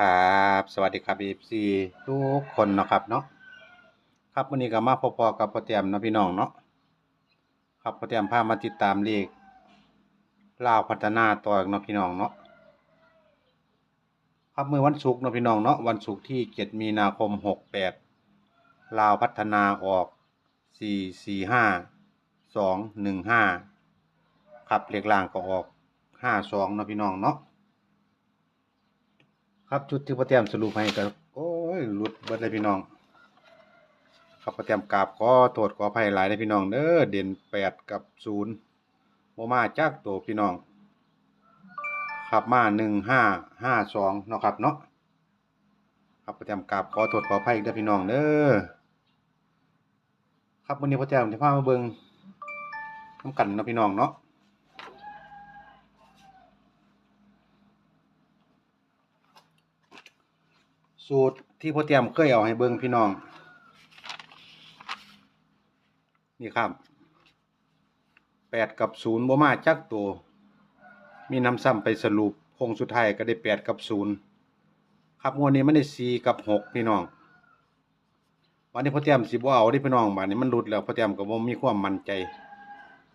ครับสวัสดีครับ FC ทุกคนนะครับเนาะครับวันนี้ก็มาพอๆกับพอเตรียมนะพี่น้องเนาะครับพอเตรียมพามาติดตามเลขลาวพัฒนาต่ออีกเนาะพี่น้องเนาะครับมื้อวันศุกร์เนาะพี่น้องเนาะวันศุกร์ที่ 7 มีนาคม 68ลาวพัฒนาออก 445 215 ครับเลขล่างก็ออก 52เนาะพี่น้องเนาะ ครับชุดที่พ่อเตรียมสรุปให้ก็โอ้ยหลุดเบิดเลยพี่น้อง ครับพ่อเตรียมกราบขอโทษขออภัยหลายเลยพี่น้องเด้อเด่นแปดกับศูนย์บ่มาจากตัวพี่น้อง ครับมาหนึ่งห้าห้าสองเนาะครับเนาะครับพอเตรียมกราบขอโทษขออภัยอีกเด้อพี่น้องเด้อครับวันนี้พ่อเตรียมจะพามาเบิ่งน้ำกันเนาะพี่น้องเนาะ สูตรที่พ่อเตรียมเคยเอาให้เบิ่งพี่น้อง นี่ครับแปดกับศูนย์บ่มาจักตัว มีน้ำซ้ำไปสรุปคงสุดท้ายก็ได้แปดกับศูนย์ครับงวดนี้มันได้สี่กับหกพี่น้องวันนี้พ่อเตรียมสิบ่เอาเดิพี่น้องบัดนี้มันหลุดแล้วพ่อเตรียมก็บ่มีความมั่นใจ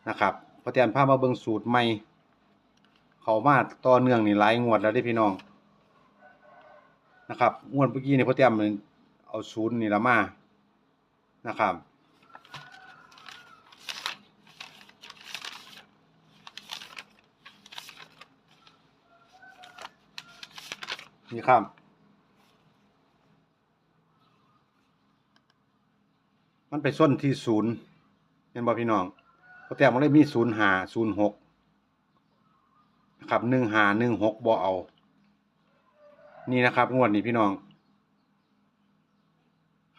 นะครับพ่อเตรียมพามาเบิ่งสูตรใหม่เขามาต่อเนื่องนี่หลายงวดแล้วเด้พี่น้อง นะครับงวดเมื่อกี้เนี่ยพ่อเตรียมันเอาศูนย์นี่ละมานะครับนี่ครับมันไปส้นที่ศูนย์เห็นบ่พี่น้องพ่อเตรียมมันเลยมีศูนย์หาศูนย์หกนะครับหนึ่งหาหนึ่งหกบ่เอา นี่นะครับ งวดนี้พี่น้อง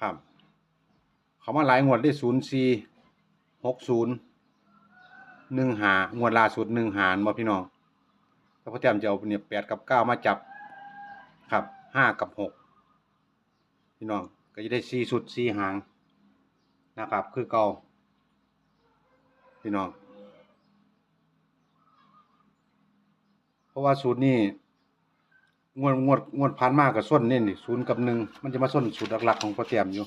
ครับ เขามาหลายงวดได้ศูนย์สี่หกศูนย์หนึ่งหางวดล่าสุดหนึ่งหารบ่พี่น้องแล้วพ่อแจมจะเอาเนี่ยแปดกับเก้ามาจับ ครับห้ากับหกพี่น้องก็จะได้สี่สุดสี่หางนะครับ คือเก่าพี่น้อง เพราะว่าสูตรนี้ งวดงวดงวดผ่านมากกับส้นนี่นี่ศูนย์กับหนึ่งมันจะมาส้นสูตรหลักๆของพ่อเตียมอยู่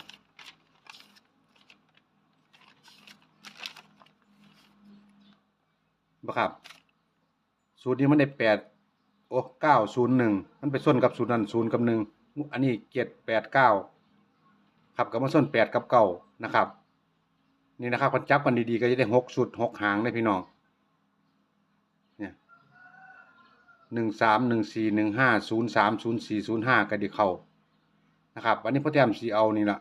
บ่ครับ สูตรนี้มันได้แปดโอ้เก้าศูนย์หนึ่งมันไปส้นกับสูตรนั้นศูนย์กับหนึ่งอันนี้เจ็ดแปดเก้าครับก็มาส้นแปดกับเก้านะครับ นี่นะครับคนจับกันดีๆก็จะได้หกสุดหกหางเลยพี่น้อง เนี่ย หนึ่งสามหนึ่งสี่หนึ่งห้าศูนย์สามศูนย์สี่ศูนย์ห้าก็ดีเข้านะครับวันนี้พ่อแต้มสีเอานี่ละ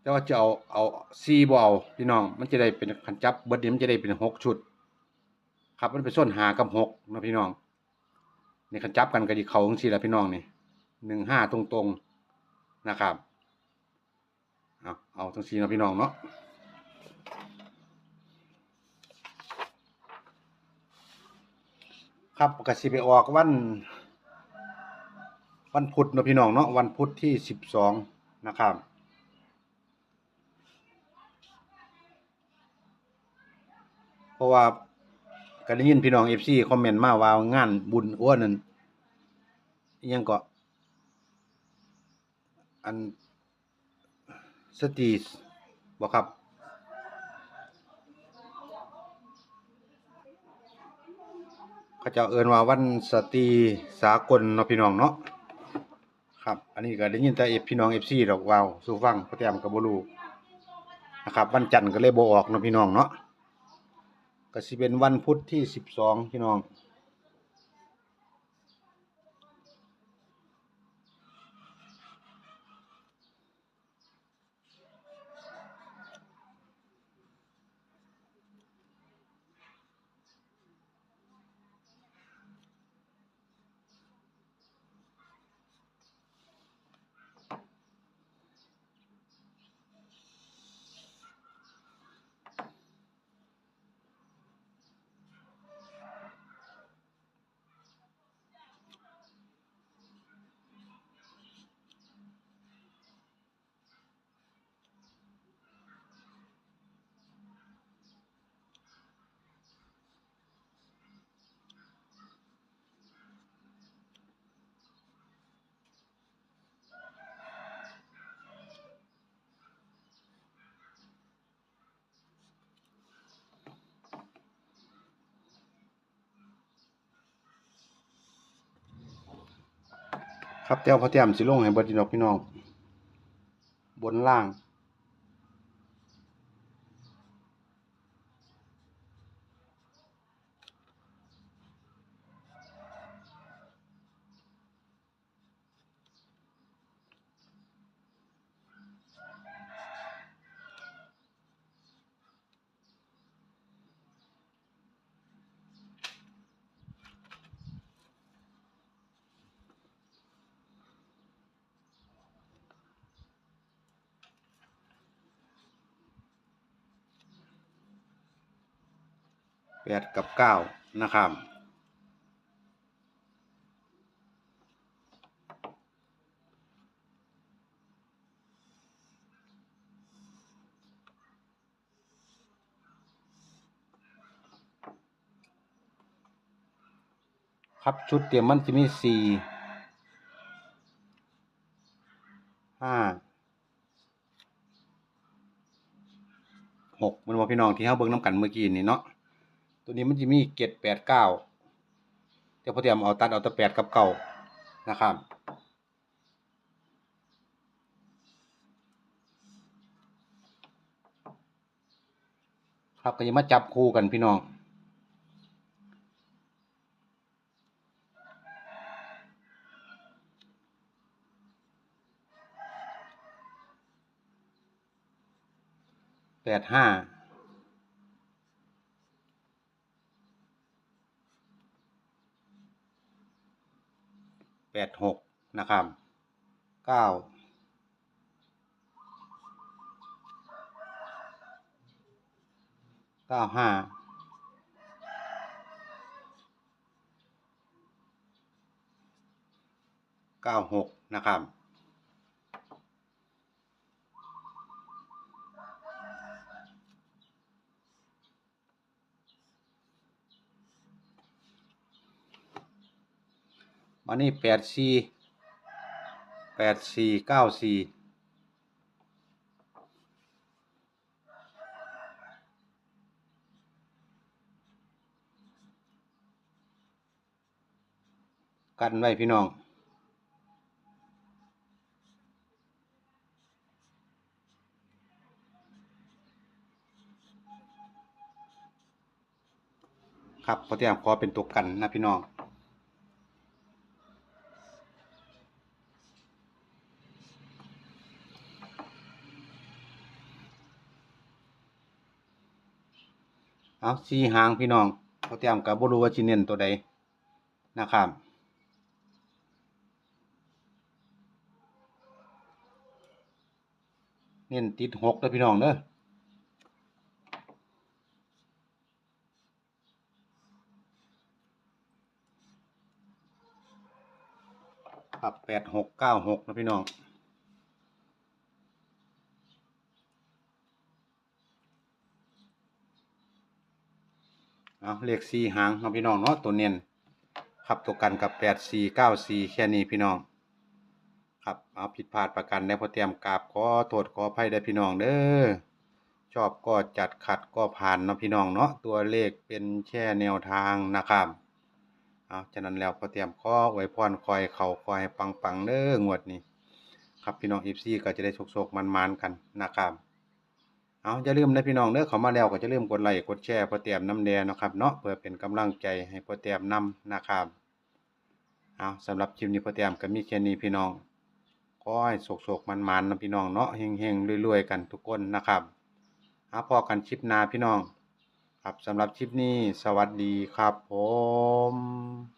แต่ว่าจะเอาเอาซีบเอาพี่น้องมันจะได้เป็นขันจับเบิดนี้มันจะได้เป็นหกชุด ครับมันเป็นส้นหากับหกนะพี่น้องนี่ขันจับกันก็ดีเขาของสีละพี่น้องนี่หนึ่งห้าตรงๆนะครับเอาเอาทั้งสี่นะพี่น้องเนาะ ครับก็สิไปออกวัน วันพุธนะพี่น้องเนาะวันพุธที่สิบสองนะครับเพราะว่าก็ได้ยินพี่น้องเอฟซีคอมเมนต์มาว่างานบุญอ้วนนั่นยังก็อันสตีบอกครับ เขาเจะเอินว่าวันสตรีสากลเนาะพี่น้องเนาะครับ อันนี้ก็ได้ยินแต่เอฟพี่น้องเอฟซีดอกวาวสู่ฟังพระเตรียมกับบลูนะครับ วันจันทร์ก็เลยโบออกเนาะพี่น้องเนาะก็สิเป็นวันพุธที่สิบสองพี่น้อง ครับเต่วพอเตรียมสิลงให้เบิดพี่น้องพี่น้อง บนล่าง แปดกับเก้านะครับครับชุดเตรียมมันจะมีสี่ห้าหกมันว่าพี่น้องที่เฮาเบิ่งน้ำกันเมื่อกี้นี่เนาะ ตัวนี้มันจะมีเจ็ดแปดเก้าเดี๋ยวพอเตรียมเอาตัดเอาตัวแปดกับเก้านะครับครับก็จะมาจับคู่กันพี่น้องแปดห้า แปดหกนะ ครับเก้าเก้าห้าเก้าหกนะครับมานี่แปดสี่ แปดสี่เก้าสี่กันไว้พี่น้อง ครับพอเตรียมขอเป็นตัวกันนะพี่น้อง เอาสี่หางพี่น้องเขาเตรียมกับบรูว่าชิเนนตัวใดนะครับเน้นติดหกแล้วพี่น้องเด้อครับแปดหกเก้าหกนะพี่น้อง เอาเลขสี่หางเอาพี่น้องเนาะตัวเน้นครับตัวกันกับแปดสี่เก้าสี่แค่นี้พี่น้อง ครับเอาผิดพลาดประกันได้พอเตรียมกราบขอโทษขออภัยได้พี่น้องเด้อชอบก็จัดขัดก็ผ่านเนาะพี่น้องเนาะตัวเลขเป็นแค่แนวทางนะครับเอาฉะนั้นแล้วพอเตรียมขอไว้พรคอยเข่าคอยปังปังๆเด้องวดนี้ ครับพี่น้องอีฟซีก็จะได้โชคๆมันๆกันนะครับ เอาอย่าลืมนะพี่น้องเด้อเขามาแล้วก็จะลืมกดไลค์กดแชร์พอเตรียมน้ำแดงนะครับเนาะเพื่อเป็นกำลังใจให้พอเตรียมนำนะครับเอาสำหรับคลิปนี้พอเตรียมก็มีแค่นี้พี่น้องขอให้โศกๆมันๆนะพี่น้องเนาะเฮงๆรวยๆกันทุกคนนะครับเอาพอกันคลิปหน้าพี่น้อง ครับสำหรับคลิปนี้สวัสดีครับผม